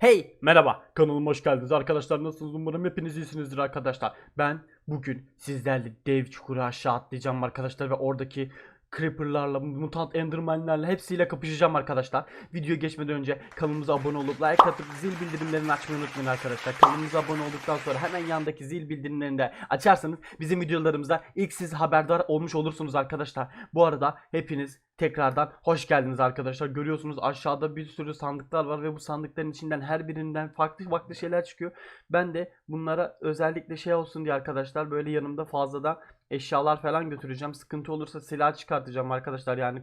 Hey merhaba. Kanalıma hoş geldiniz. Arkadaşlar nasılsınız? Umarım hepiniz iyisinizdir arkadaşlar. Ben bugün sizlerle dev çukura aşağı atlayacağım arkadaşlar ve oradaki Creeper'larla, mutant enderman'lerle hepsiyle kapışacağım arkadaşlar. Videoya geçmeden önce kanalımıza abone olup like atıp zil bildirimlerini açmayı unutmayın arkadaşlar. Kanalımıza abone olduktan sonra hemen yandaki zil bildirimlerini de açarsanız bizim videolarımızda ilk siz haberdar olmuş olursunuz arkadaşlar. Bu arada hepiniz tekrardan hoş geldiniz arkadaşlar. Görüyorsunuz aşağıda bir sürü sandıklar var ve bu sandıkların içinden her birinden farklı farklı şeyler çıkıyor. Ben de bunlara özellikle şey olsun diye arkadaşlar böyle yanımda fazladan eşyalar falan götüreceğim. Sıkıntı olursa silah çıkartacağım arkadaşlar. Yani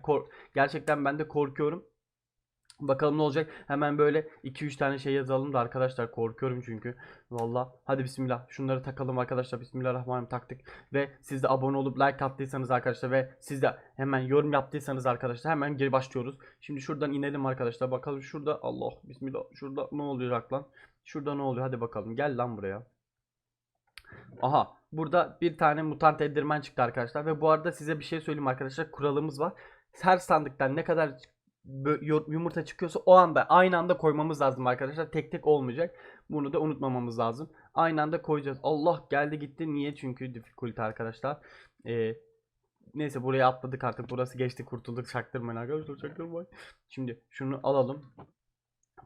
gerçekten ben de korkuyorum. Bakalım ne olacak. Hemen böyle 2-3 tane şey yazalım da arkadaşlar korkuyorum çünkü. Valla hadi bismillah. Şunları takalım arkadaşlar. Bismillahirrahmanirrahim taktık. Ve siz de abone olup like attıysanız arkadaşlar ve siz de hemen yorum yaptıysanız arkadaşlar hemen geri başlıyoruz. Şimdi şuradan inelim arkadaşlar. Bakalım şurada Allah bismillah. Şurada ne oluyor lan? Şurada ne oluyor? Hadi bakalım. Gel lan buraya. Aha burada bir tane mutant enderman çıktı arkadaşlar ve bu arada size bir şey söyleyeyim arkadaşlar kuralımız var. Her sandıktan ne kadar yumurta çıkıyorsa o anda aynı anda koymamız lazım arkadaşlar. Tek tek olmayacak. Bunu da unutmamamız lazım. Aynı anda koyacağız. Allah geldi gitti. Niye? Çünkü difficulty arkadaşlar. Ee, neyse buraya atladık artık. Burası geçti kurtulduk. Çaktırmayın arkadaşlar. Çaktırmayın. Şimdi şunu alalım.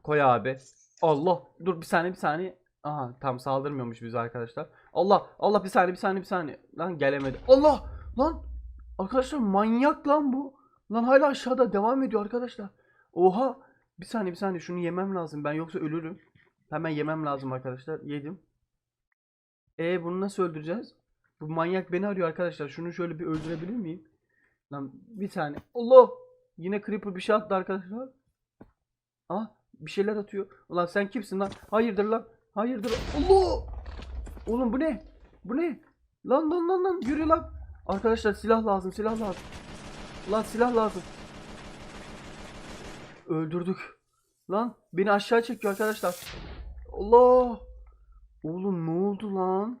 Koy abi. Allah. Dur bir saniye bir saniye. Aha tam saldırmıyormuş bize arkadaşlar. Allah Allah bir saniye bir saniye bir saniye. Lan gelemedi. Allah lan arkadaşlar manyak lan bu. Lan hala aşağıda devam ediyor arkadaşlar. Oha bir saniye bir saniye şunu yemem lazım ben yoksa ölürüm. Hemen yemem lazım arkadaşlar. Yedim. E bunu nasıl öldüreceğiz? Bu manyak beni arıyor arkadaşlar. Şunu şöyle bir öldürebilir miyim? Lan bir saniye. Allah! Yine creeper bir şey attı arkadaşlar. Ah bir şeyler atıyor. Ulan sen kimsin lan? Hayırdır lan? Hayırdır? Allah! Oğlum bu ne? Bu ne? Lan lan lan lan yürü lan. Arkadaşlar silah lazım silah lazım. Lan silah lazım. Öldürdük. Lan beni aşağı çekiyor arkadaşlar. Allah! Oğlum ne oldu lan?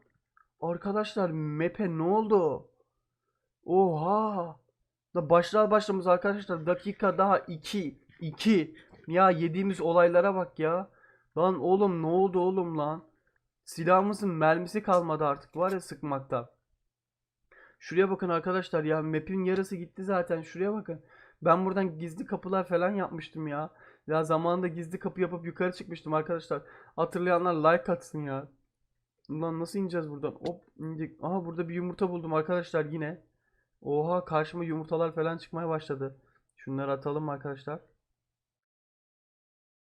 Arkadaşlar map'e ne oldu? Oha! Da başlar başlamaz arkadaşlar dakika daha 2 2 ya yediğimiz olaylara bak ya. Lan oğlum ne oldu oğlum lan? Silahımızın mermisi kalmadı artık var ya sıkmaktan. Şuraya bakın arkadaşlar ya map'in yarısı gitti zaten şuraya bakın. Ben buradan gizli kapılar falan yapmıştım ya. Ya zamanında gizli kapı yapıp yukarı çıkmıştım arkadaşlar. Hatırlayanlar like atsın ya. Ulan nasıl ineceğiz buradan? Hop indik. Aha burada bir yumurta buldum arkadaşlar yine. Oha karşıma yumurtalar falan çıkmaya başladı. Şunları atalım arkadaşlar.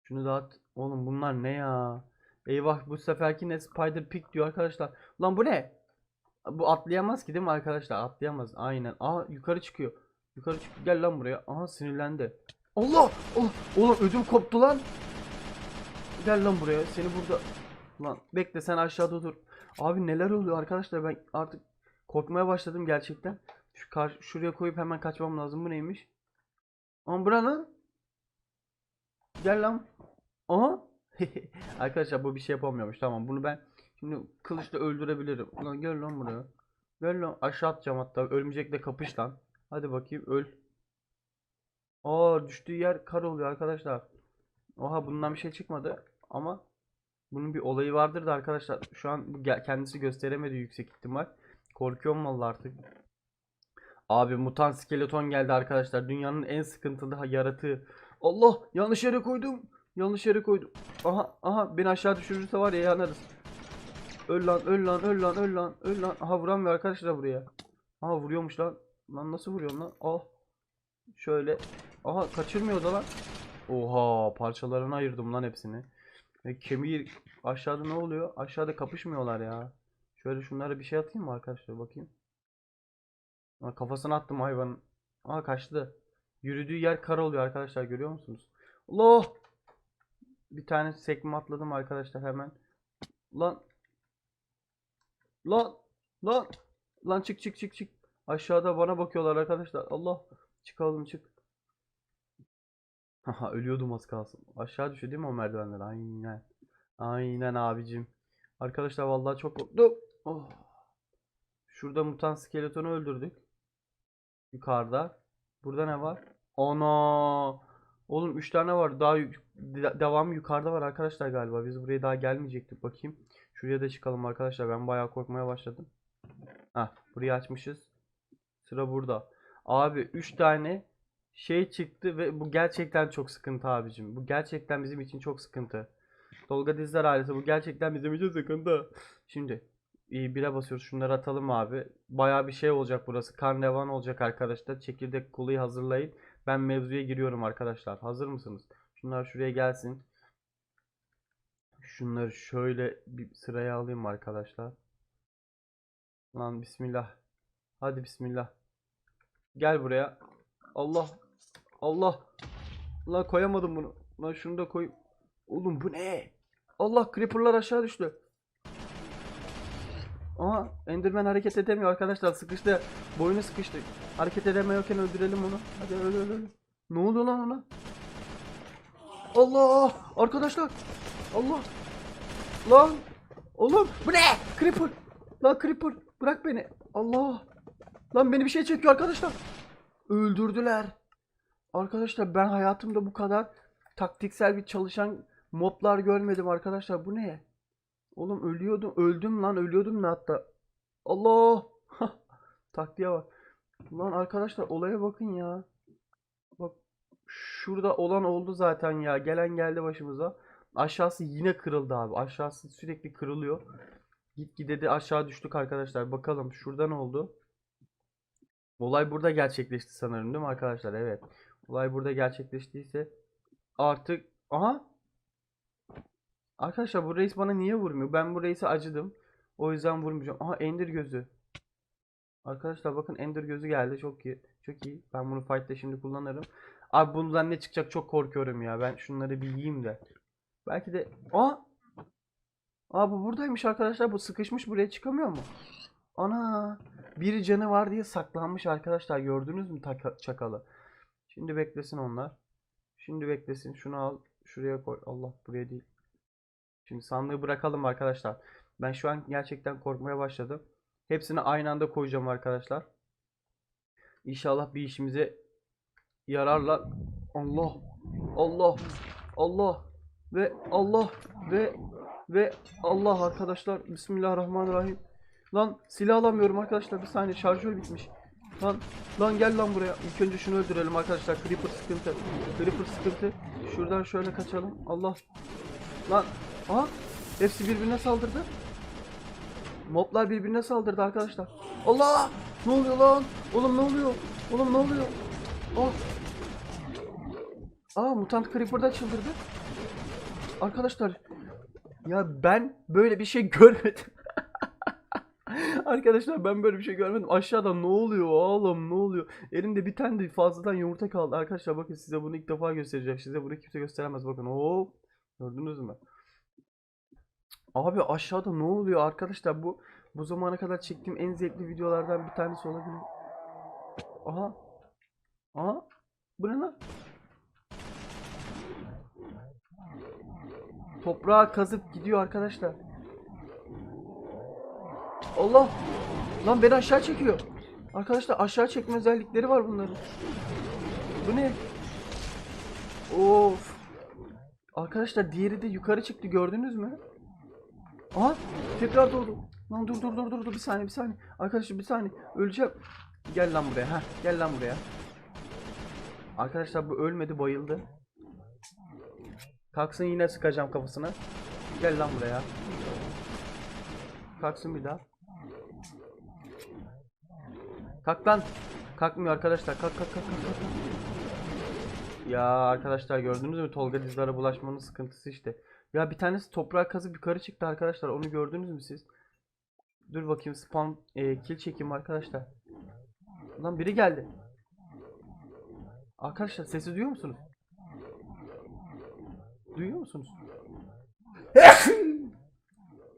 Şunu da at. Oğlum bunlar ne ya? Eyvah bu seferki ne Spider Pig diyor arkadaşlar. Lan bu ne? Bu atlayamaz ki değil mi arkadaşlar? Atlayamaz. Aynen. Aa yukarı çıkıyor. Yukarı çık. Gel lan buraya. Aha sinirlendi. Allah! Oh, oğlum ödüm koptu lan. Gel lan buraya. Seni burada Lan bekle sen aşağıda dur. Abi neler oluyor arkadaşlar ben artık korkmaya başladım gerçekten. Şu kar şuraya koyup hemen kaçmam lazım. Bu neymiş? Ama bura. Gel lan. Aha. Arkadaşlar bu bir şey yapamıyormuş. Tamam bunu ben şimdi kılıçla öldürebilirim. Lan gel lan buraya. Gel lan aşağı atacağım hatta. Örümcekle kapış lan. Hadi bakayım öl. Aa düştüğü yer kar oluyor arkadaşlar. Oha bundan bir şey çıkmadı. Ama bunun bir olayı vardır da arkadaşlar. Şu an kendisi gösteremedi yüksek ihtimal. Korkuyorum vallahi artık. Abi mutant skeleton geldi arkadaşlar. Dünyanın en sıkıntılı yaratığı. Allah yanlış yere koydum. Yanlış yere koydum. Aha aha beni aşağı düşürürse var ya yanarız. Öl lan öl lan öl lan öl lan öl lan. Aha vuramıyor arkadaşlar buraya. Aha vuruyormuş lan. Lan nasıl vuruyorsun lan? Ah. Şöyle. Aha kaçırmıyor da lan. Oha parçalarına ayırdım lan hepsini. E, kemiği aşağıda ne oluyor? Aşağıda kapışmıyorlar ya. Şöyle şunlara bir şey atayım mı arkadaşlar bakayım. Ha, kafasına attım hayvanın. Aa kaçtı. Yürüdüğü yer kar oluyor arkadaşlar görüyor musunuz? Allah! Bir tane sekme atladım arkadaşlar hemen. Lan. Lan. Lan. Lan çık çık çık çık. Aşağıda bana bakıyorlar arkadaşlar. Allah. Çıkalım çık. Haha ölüyordum az kalsın. Aşağı düşüyor değil mi o merdivenler? Aynen. Aynen abicim. Arkadaşlar vallahi çok korktum. Oh. Şurada mutant skeletonu öldürdük. Yukarıda. Burada ne var? Ana. Oğlum 3 tane var. Daha yük- de- devam yukarıda var arkadaşlar galiba. Biz buraya daha gelmeyecektik. Bakayım. Şuraya da çıkalım arkadaşlar. Ben bayağı korkmaya başladım. Hah, burayı açmışız. Sıra burada. Abi 3 tane şey çıktı ve bu gerçekten çok sıkıntı abicim. Bu gerçekten bizim için çok sıkıntı. Tolga Dizler ailesi bu gerçekten bizim için sıkıntı. Şimdi iyi bire basıyoruz. Şunları atalım abi. Bayağı bir şey olacak burası. Karnevan olacak arkadaşlar. Çekirdek kolayı hazırlayın. Ben mevzuya giriyorum arkadaşlar. Hazır mısınız? Şunlar şuraya gelsin. Şunları şöyle bir sıraya alayım arkadaşlar. Lan bismillah. Hadi bismillah. Gel buraya. Allah. Allah. Lan koyamadım bunu. Lan şunu da koy. Oğlum bu ne? Allah creeper'lar aşağı düştü. Ama Enderman hareket edemiyor arkadaşlar. Sıkıştı. Boynu sıkıştı. Hareket edemiyorken öldürelim onu. Hadi öl öl öl. Ne oldu lan ona? Allah! Arkadaşlar! Allah! Lan! Oğlum bu ne? Creeper! Lan Creeper! Bırak beni! Allah! Lan beni bir şey çekiyor arkadaşlar. Öldürdüler. Arkadaşlar ben hayatımda bu kadar taktiksel bir çalışan moblar görmedim arkadaşlar. Bu ne? Oğlum ölüyordum. Öldüm lan. Ölüyordum ne hatta. Allah! Taktiğe bak. Lan arkadaşlar olaya bakın ya. Bak şurada olan oldu zaten ya. Gelen geldi başımıza. Aşağısı yine kırıldı abi. Aşağısı sürekli kırılıyor. Gitgide de aşağı düştük arkadaşlar. Bakalım şurada ne oldu? Olay burada gerçekleşti sanırım değil mi arkadaşlar? Evet. Olay burada gerçekleştiyse artık aha Arkadaşlar bu reis bana niye vurmuyor? Ben bu reise acıdım. O yüzden vurmayacağım. Aha Ender gözü. Arkadaşlar bakın Ender gözü geldi. Çok iyi. Çok iyi. Ben bunu fight'ta şimdi kullanırım. Abi bundan ne çıkacak çok korkuyorum ya. Ben şunları bir yiyeyim de. Belki de Aa! Aa bu buradaymış arkadaşlar. Bu sıkışmış buraya çıkamıyor mu? Ana! Bir canı var diye saklanmış arkadaşlar. Gördünüz mü çakalı? Şimdi beklesin onlar. Şimdi beklesin. Şunu al. Şuraya koy. Allah buraya değil. Şimdi sandığı bırakalım arkadaşlar. Ben şu an gerçekten korkmaya başladım. Hepsini aynı anda koyacağım arkadaşlar. İnşallah bir işimize yararlar. Allah. Allah. Allah. Ve Allah. Ve ve Allah arkadaşlar. Bismillahirrahmanirrahim. Lan silah alamıyorum arkadaşlar. Bir saniye şarjör bitmiş. Lan lan gel lan buraya. İlk önce şunu öldürelim arkadaşlar. Creeper sıkıntı. Creeper sıkıntı. Şuradan şöyle kaçalım. Allah. Lan. Aha. Hepsi birbirine saldırdı. Moblar birbirine saldırdı arkadaşlar. Allah! Ne oluyor lan? Oğlum ne oluyor? Oğlum ne oluyor? Ah. Aa mutant creeper da çıldırdı. Arkadaşlar ya ben böyle bir şey görmedim. Arkadaşlar ben böyle bir şey görmedim. Aşağıda ne oluyor oğlum ne oluyor? Elimde bir tane de fazladan yumurta kaldı. Arkadaşlar bakın size bunu ilk defa göstereceğim. Size bunu kimse gösteremez. Bakın hop. Gördünüz mü? Abi aşağıda ne oluyor arkadaşlar? Bu bu zamana kadar çektiğim en zevkli videolardan bir tanesi olabilir. Aha. Aha. Bu ne lan? Toprağa kazıp gidiyor arkadaşlar. Allah! Lan beni aşağı çekiyor. Arkadaşlar aşağı çekme özellikleri var bunların. Bu ne? Of. Arkadaşlar diğeri de yukarı çıktı gördünüz mü? Aha tekrar doğdu. Lan dur dur dur dur dur bir saniye bir saniye. Arkadaşlar bir saniye öleceğim. Gel lan buraya. ha gel lan buraya. Arkadaşlar bu ölmedi bayıldı. Kalksın yine sıkacağım kafasına. Gel lan buraya. Kalksın bir daha. Kalk lan. Kalkmıyor arkadaşlar. Kalk kalk kalk. kalk. Ya arkadaşlar gördünüz mü Tolga dizlere bulaşmanın sıkıntısı işte. Ya bir tanesi toprağa kazıp yukarı çıktı arkadaşlar. Onu gördünüz mü siz? Dur bakayım spawn e, kill çekeyim arkadaşlar. Lan biri geldi. Arkadaşlar sesi duyuyor musunuz? Duyuyor musunuz?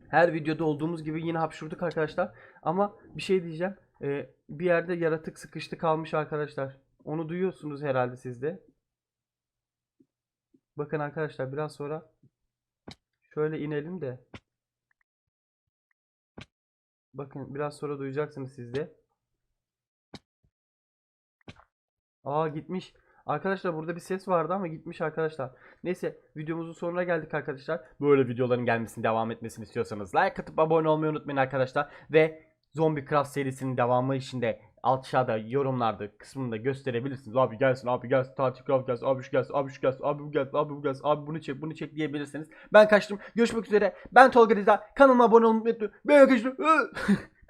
Her videoda olduğumuz gibi yine hapşurduk arkadaşlar. Ama bir şey diyeceğim. E, bir yerde yaratık sıkıştı kalmış arkadaşlar. Onu duyuyorsunuz herhalde siz de. Bakın arkadaşlar biraz sonra şöyle inelim de. Bakın biraz sonra duyacaksınız siz de. Aa gitmiş. Arkadaşlar burada bir ses vardı ama gitmiş arkadaşlar. Neyse videomuzun sonuna geldik arkadaşlar. Böyle videoların gelmesini devam etmesini istiyorsanız like atıp abone olmayı unutmayın arkadaşlar. Ve Zombie Craft serisinin devamı için de aşağıda yorumlarda kısmında gösterebilirsiniz. Abi gelsin abi gelsin tatil craft gelsin abi şu gelsin abi şu gelsin abi bu gelsin abi bu gelsin abi bunu çek bunu çek diyebilirsiniz. Ben kaçtım. Görüşmek üzere. Ben Tolga Rıza. Kanalıma abone olmayı unutmayın. Ben kaçtım.